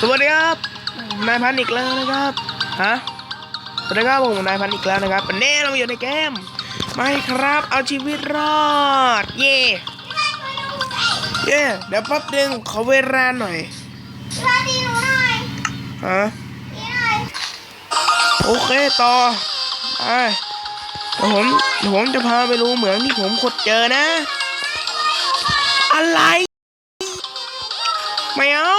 สวัสดีครับ นายพันธ์อีกแล้วนะครับ ฮะ สวัสดีครับผมนายพันธ์อีกแล้วนะครับวันนี้เราอยู่ในเกมไม่ครับ เอาชีวิตรอด เย่เย่เดี๋ยวแป๊บนึงขอเวลาหน่อยสวัสดีหนูหน่อยฮะโอเคต่อไปผมผมจะพาไปดูเหมืองที่ผมขุดเจอนะ อะไร ไม่เอา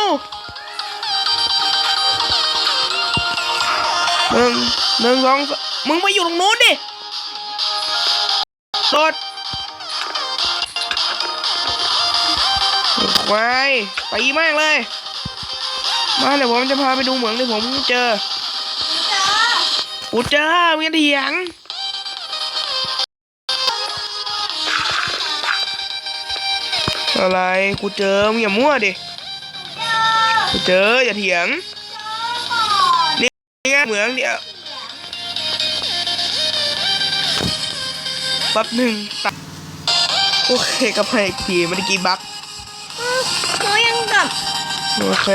หนึ่งหนึ่งสองมึงไปอยู่ตรงนู้นดิโดดไว้ไปมากเลย มาเดี๋ยวผมจะพาไปดูเหมืองที่ผมเจออกูเจอมีเถียงอะไรกูเจอมึงอย่ามั่วดิกูเจออย่าเถียงนี่ไง เหมืองเดียวแป๊บหนึ่งตัดโอเคกลับไปอีกทีเมื่อกี้บักหนูยังกับโอเค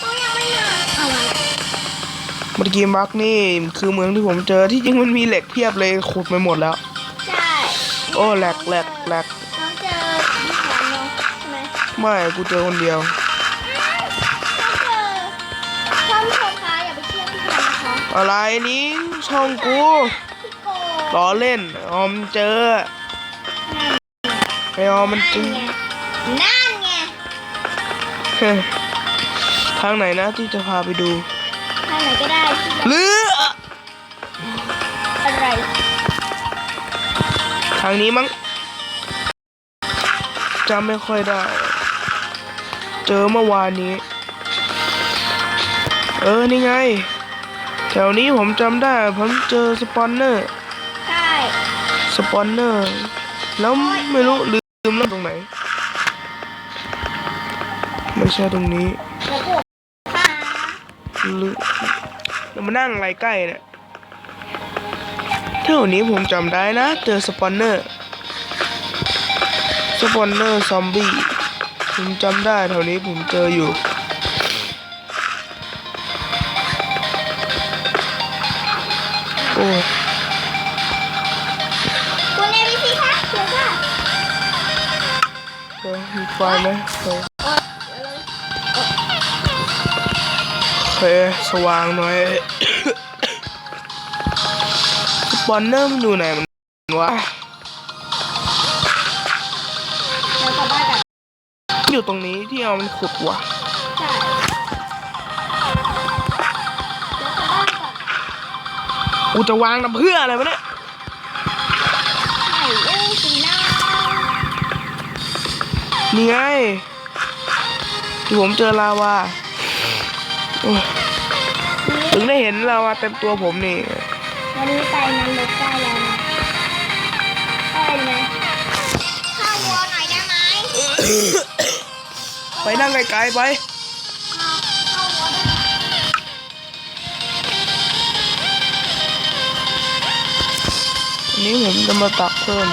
หนูยังไม่มาเอาไว้เมื่อกี้บักนี่คือเมืองที่ผมเจอที่จริงมันมีเหล็กเพียบเลยขุดไปหมดแล้ว ใช่โอ้แหลกแหลกแหลกน้องเจอที่แขนน้องใช่ไหมไม่กูเจอคนเดียว อะไรนี้ช่องกูพี่โกล้อเล่นออมเจอไอออมมันจริงนั่นไงเฮ้ยทางไหนนะที่จะพาไปดูทางไหนก็ได้ที่หรืออะไรทางนี้มั้งจำไม่ค่อยได้ เจอเมื่อวานนี้ เออ นี่ไง แถวนี้ผมจำได้ ผมเจอสปอนเนอร์ ใช่สปอนเนอร์ แล้วไม่รู้ลืมแล้วตรงไหน ไม่ใช่ตรงนี้แล้วก็ค่ะหรือเรามานั่งอะไรใกล้เนี่ยเท่านี้ผมจำได้นะ เจอสปอนเนอร์ สปอนเนอร์ซอมบี้ ผมจำได้แถวนี้ผมเจออยู่ โอ้คุณเอวีซีค่ะเชิญค่ะเออมีไฟไหมไฟโอเคสว่างหน่อยสปอนเนอร์มันอยู่ไหนมันวะแล้วกลับบ้านกันอยู่ตรงนี้ที่เอามันขุดวะ กูจะวางน้ำเพื่ออะไรวะเนี่ยไหนเอ้ยสีหน้านี่ไงที่ผมเจอลาวาโอ้ยถึงได้เห็นลาวาเต็มตัวผมนี่วันนี้ไปนั้นรถได้แล้วนะได้ไหมเข้าวัวหน่อยได้ไหมไปนั่งไกลๆไป นี้ผมจะมาตักเพิ่ม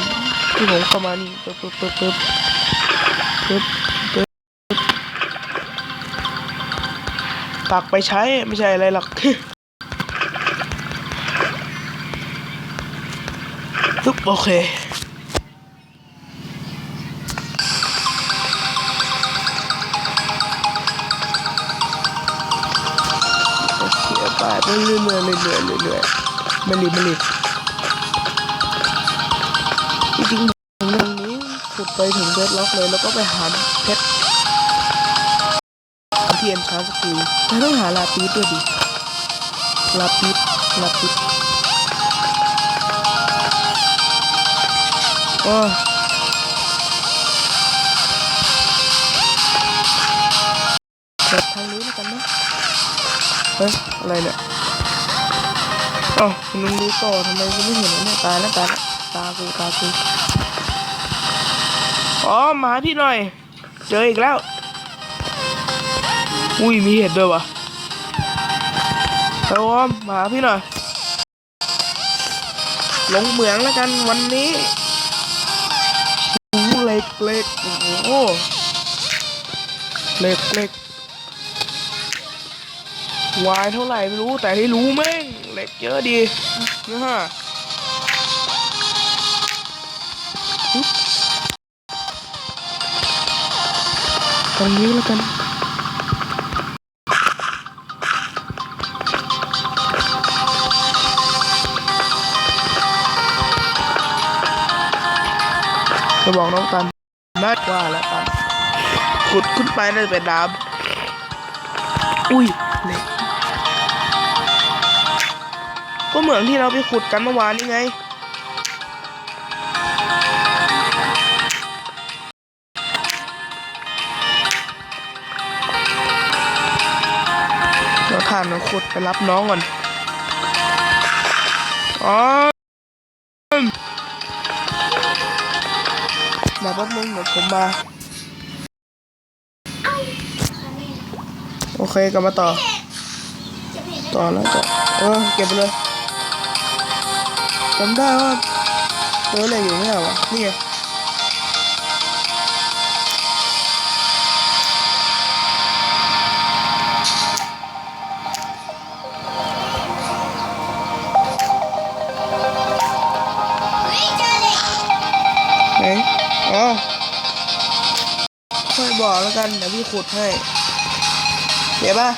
ที่ผมเข้ามานี่ปึ๊บปึ๊บปึ๊บปึ๊บปึ๊บปึ๊บตักไปใช้ไม่ใช่อะไรหรอกปึ๊บโอเคเคไปไปเรื่อยๆเรื่อยๆเรื่อยๆไม่รีบไม่รีบ ไปถึงเพชรล็อกเลยแล้วก็ไปหาเพชรเทียนชาร์สกิลแต่ต้องหาลาปิสด้วยดิลาปิสลาปิสโอ้เปิดทางนี้แล้วกันนะเฮ้ยอะไรเนี่ยอ๋อคุณลุงดูต่อทำไมกูไม่เห็นเนี่ยตายแล้วตายแล้วตากูตากู อ๋อมาพี่หน่อย เจออีกแล้ว อุ้ยมีเห็ดด้วยวะเฮ้ยออมมาพี่หน่อย ลงเหมืองแล้วกันวันนี้โอ้เหล็กเหล็กโอ้โหเหล็กเหล็กวายเท่าไหร่ไม่รู้แต่ที่รู้แม่งเหล็กเยอะดีนะฮะ ตรงนี้แล้วกันจะบอกน้องตันน่ากว่าแล้วตันขุดขึ้นไปน่าจะเป็นน้ำอุ้ยเหล็กก็เหมือนที่เราไปขุดกันเมื่อวานนี่ไง เรานขุดไปรับน้องก่อนอ๋อเดี๋ยวแป๊บนึงเดี๋ยวผมมา โอเคกลับมาต่อ ต่อแล้วต่อเออเก็บไปเลยจำได้ว่าเจออะไรอยู่ไม่ใช่หรอวะนี่ไง กัน เดี๋ยวพี่ขุดให้เดี๋ยวป่ะ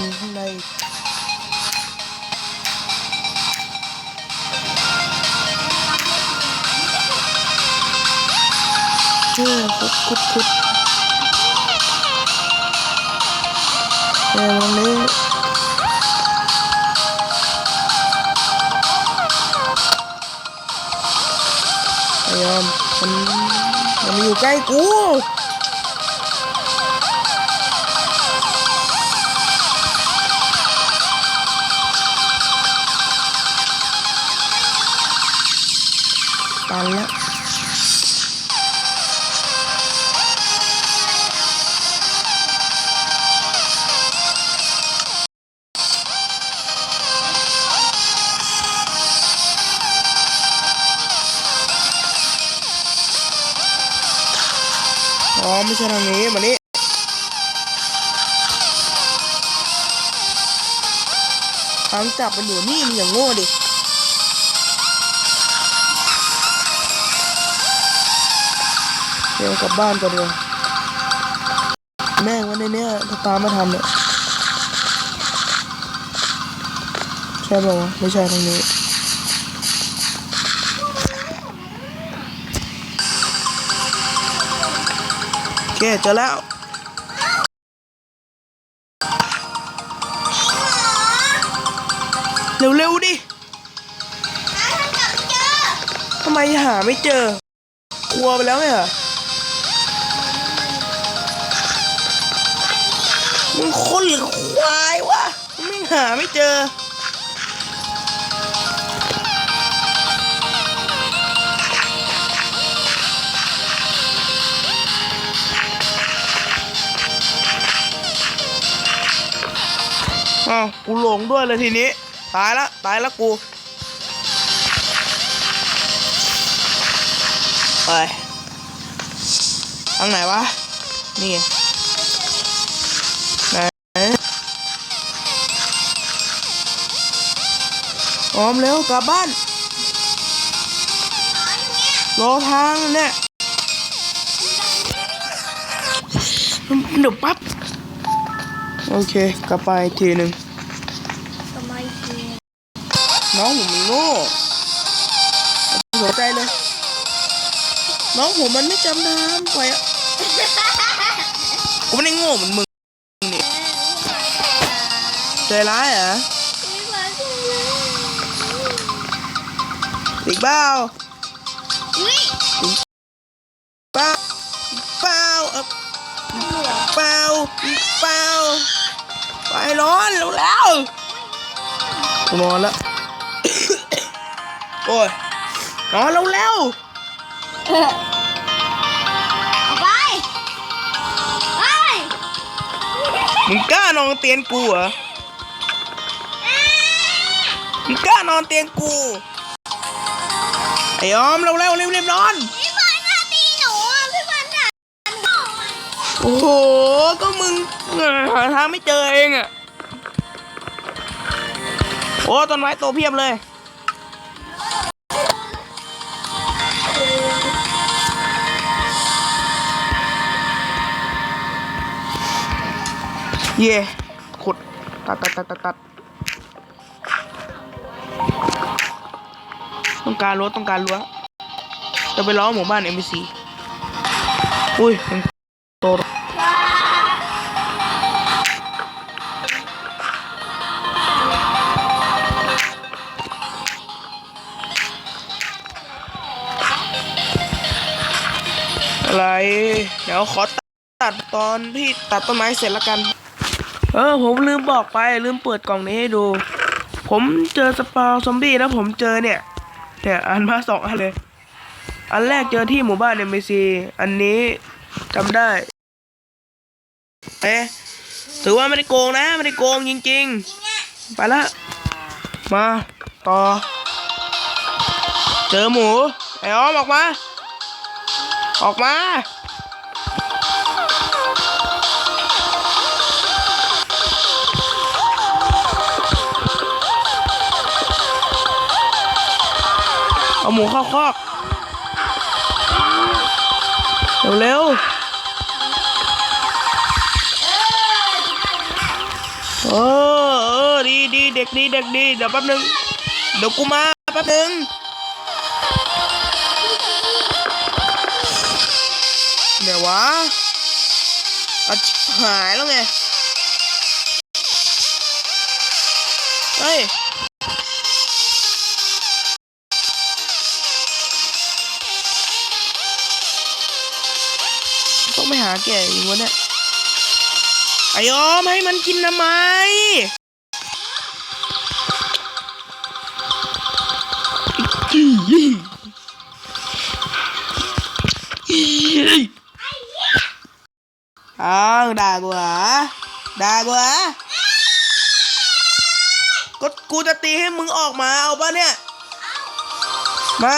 มีข้างในเออขุดขุดขุดแต่วันนี้ ยอมมันมัน อ๋อไม่ใช่ทางนี้มานี่ทางจับมันอยู่นี่มันอย่างโง่ดิเดี๋ยวกลับบ้านก่อนดีกว่าแม่งวันในเนี้ยถ้าตามไม่ทันเนี่ยใช่ป่าวไม่ใช่ทางนี้ เคเจอแล้ว เร็ว ๆ ดิทำไมหาไม่เจอ กลัวไปแล้วไงเหรอมึงคนหรือควายวะมึงหาไม่เจอ อ้าวกูหลงด้วยเลยทีนี้ ตายละตายละกูไปทางไหนวะ นี่ไหนออมเร็วกลับบ้านรอทางเนี่ยเดี๋ยวปั๊บ โอเค กลับไปอีกทีหนึ่งทำไมคือน้องผมมันโง่สนใจเลย น้องผมมันไม่จำน้ำไปอะกูไม่ได้โง่เหมือนมึงนี่ใจร้ายเหรออีกเปล่าอุ้ยเปล่าเปล่าเออ เปล่าเปล่าไปร้อนเร็วแล้วกูนอนแล้วโอ้ยนอนเร็วแล้วเอาไปไปมึงกล้านอนเตียงกูเหรอมึงกล้านอนเตียงกูไอ้ออมเร็วๆรีบๆนอน โอ้โห ก็มึงหาทางไม่เจอเองอะโอ้ต้นไม้โตเพียบเลย เย่ขุด ตัดตัดตัดตัดตัดต้องการรั้วต้องการรั้วจะไปล้อหมู่บ้าน NPC อุ้ยโต ขอตัดตอนที่ตัดต้นไม้เสร็จแล้วกัน เออ ผมลืมบอกไปลืมเปิดกล่องนี้ให้ดู ผมเจอสปาวซอมบี้แล้วผมเจอเนี่ย เนี่ยอันมาสองอันเลย อันแรกเจอที่หมู่บ้านเอ็มบีซีอันนี้จำได้เอ๊ะถือว่าไม่ได้โกงนะไม่ได้โกงจริง ๆ ไปละมาต่อ เจอหมูไอ้อ้อมออกมา ออกมา เอาหมูเข้าคอกเร็วเออเออดีดีเด็กดีเด็กดีเดี๋ยวแป๊บนึงเดี๋ยวกูมาแป๊บนึงเดี๋ยววะอาชิบหายแล้วไง แกอีกวะเนี่ยไอยอมให้มันกินทำไมอ้าวด่ากูเหรอด่ากูเหรอก็กูจะตีให้มึงออกมาเอาปะเนี่ย มา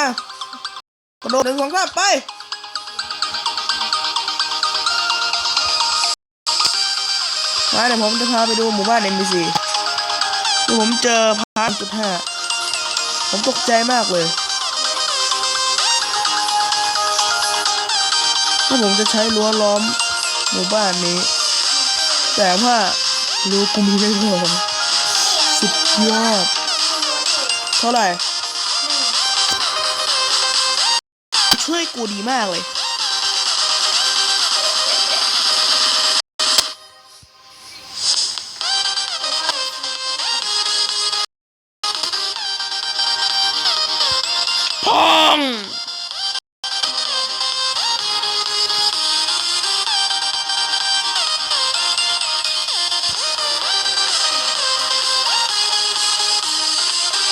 กระโดดหนึ่งสองสามไป มาเดี๋ยวผมจะพาไปดูหมู่บ้าน NPC ที่ผมเจอพาร์ทจุดห้าผมตกใจมากเลยถ้าผมจะใช้รั้วล้อมหมู่บ้านนี้ แต่ว่ารู้กูมีไม่พอสุดยอด เท่าไหร่ ช่วยกูดีมากเลย พอง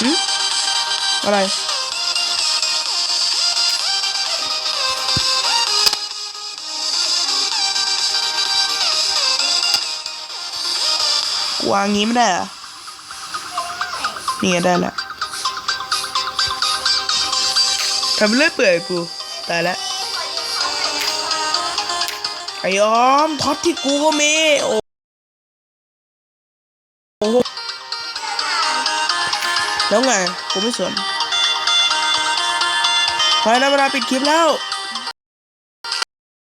หึอะไทำเลื่อยเปื่อยกูตายแล้วไอ้ยอมท็อปที่กูก็มีโอ้แล้วไงกูไม่สนไปนะเวลาปิดคลิปแล้ว